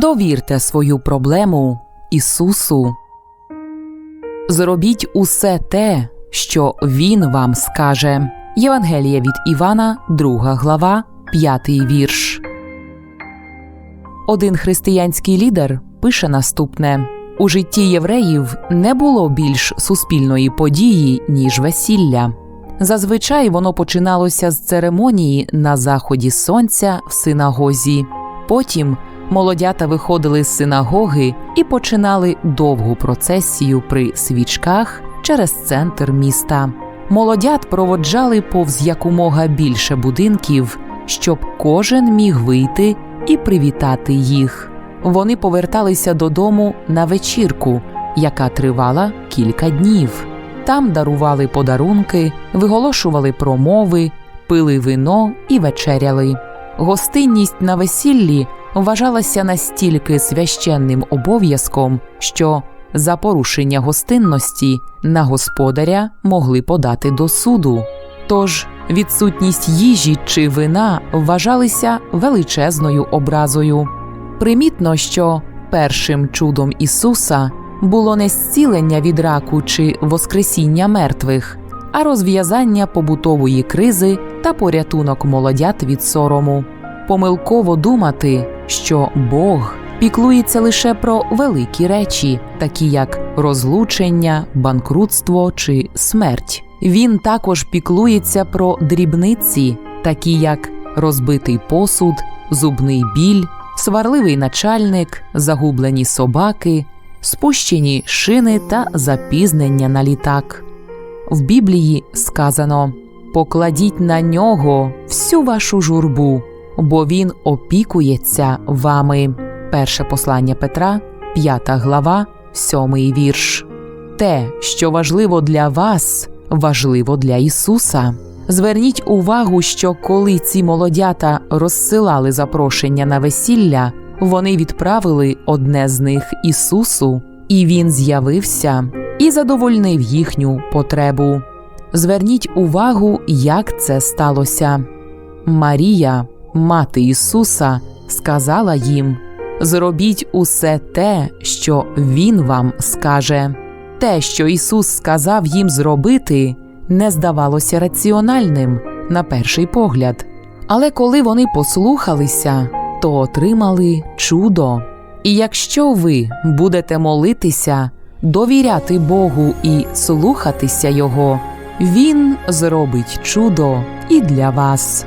Довірте свою проблему Ісусу. Зробіть усе те, що Він вам скаже. Євангеліє від Івана, 2 глава, 5 вірш. Один християнський лідер пише наступне: у житті євреїв не було більш суспільної події, ніж весілля. Зазвичай воно починалося з церемонії на заході сонця в синагозі. Потім молодята виходили з синагоги і починали довгу процесію при свічках через центр міста. Молодят проводжали повз якомога більше будинків, щоб кожен міг вийти і привітати їх. Вони поверталися додому на вечірку, яка тривала кілька днів. Там дарували подарунки, виголошували промови, пили вино і вечеряли. Гостинність на весіллі вважалася настільки священним обов'язком, що за порушення гостинності на господаря могли подати до суду. Тож відсутність їжі чи вина вважалися величезною образою. Примітно, що першим чудом Ісуса було не зцілення від раку чи воскресіння мертвих, а розв'язання побутової кризи та порятунок молодят від сорому. Помилково думати, що Бог піклується лише про великі речі, такі як розлучення, банкрутство чи смерть. Він також піклується про дрібниці, такі як розбитий посуд, зубний біль, сварливий начальник, загублені собаки, спущені шини та запізнення на літак. В Біблії сказано: покладіть на нього всю вашу журбу, бо він опікується вами. Перше послання Петра, 5 глава, 7 вірш. Те, що важливо для вас, важливо для Ісуса. Зверніть увагу, що коли ці молодята розсилали запрошення на весілля, вони відправили одне з них Ісусу, і Він з'явився і задовольнив їхню потребу. Зверніть увагу, як це сталося. Марія, мати Ісуса, сказала їм: Зробіть усе те, що Він вам скаже. Те, що Ісус сказав їм зробити, не здавалося раціональним на перший погляд. Але коли вони послухалися, то отримали чудо. І якщо ви будете молитися, довіряти Богу і слухатися Його, Він зробить чудо і для вас.